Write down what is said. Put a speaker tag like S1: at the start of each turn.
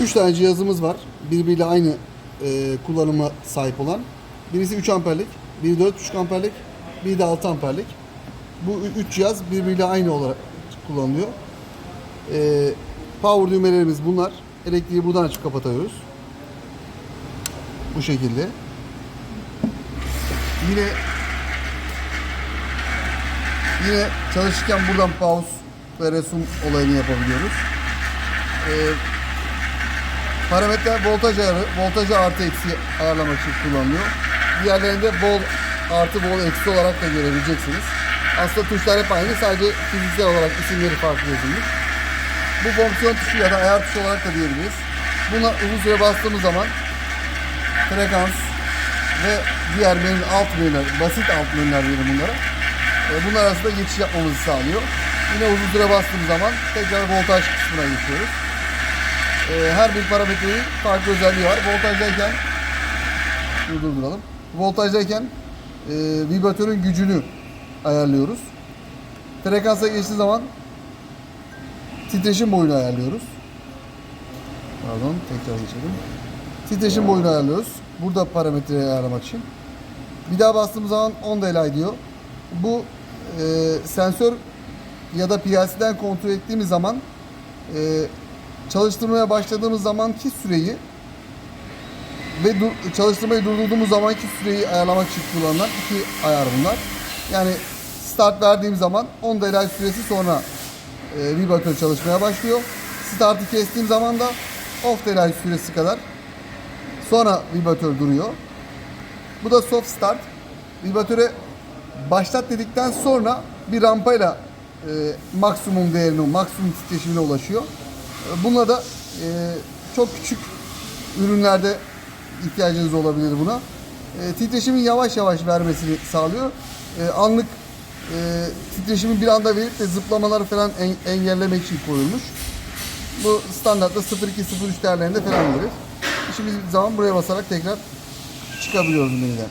S1: 3 tane cihazımız var. Birbiriyle aynı e, kullanıma sahip olan. Birisi 3 amperlik, biri 4,5 amperlik, biri de 6 amperlik. Bu 3 cihaz birbiriyle aynı olarak kullanılıyor. E, power düğmelerimiz bunlar. Elektriği buradan açıp kapatıyoruz. Bu şekilde. Yine yine çalışırken buradan pause ve resume olayını yapabiliyoruz. Ee, parametre voltaj ayarı, voltajı artı eksi ayarlamak için kullanılıyor. Diğerlerinde vol artı vol eksi olarak da görebileceksiniz. Aslında tuşlar hep aynı, sadece fiziksel olarak isimleri farklı yazılmış. Bu fonksiyon tuşu ya da ayar tuşu olarak da diyebiliriz. Buna uzun süre bastığımız zaman frekans ve diğer menü alt menüler, basit alt menüler diyelim bunlara. E, bunlar arasında geçiş yapmamızı sağlıyor. Yine uzun süre bastığımız zaman tekrar voltaj kısmına geçiyoruz. E, her bir parametrenin farklı özelliği var. Voltajdayken Dur, durduralım. Voltajdayken e, vibratörün gücünü ayarlıyoruz. Frekansa geçtiği zaman titreşim boyunu ayarlıyoruz. Pardon, tekrar geçelim. Titreşim boyunu ayarlıyoruz. Burada parametreyi ayarlamak için. Bir daha bastığımız zaman 10 delay diyor. Bu e, sensör ya da PLC'den kontrol ettiğimiz zaman e, çalıştırmaya başladığımız zamanki süreyi ve dur- çalıştırmayı durdurduğumuz zamanki süreyi ayarlamak için kullanılan iki ayar bunlar. Yani start verdiğim zaman 10 delay süresi sonra e, vibratör çalışmaya başlıyor. Startı kestiğim zaman da off delay süresi kadar sonra vibratör duruyor. Bu da soft start. Vibratöre başlat dedikten sonra bir rampayla e, maksimum değerine, maksimum titreşimine ulaşıyor. Bununla da e, çok küçük ürünlerde ihtiyacınız olabilir buna. E, titreşimin yavaş yavaş vermesini sağlıyor. E, anlık e, titreşimi bir anda verip de zıplamaları falan en- engellemek için koyulmuş. Bu standartta 0.2-0.3 değerlerinde falan verir. Bir zaman buraya basarak tekrar çıkabiliyoruz menüden.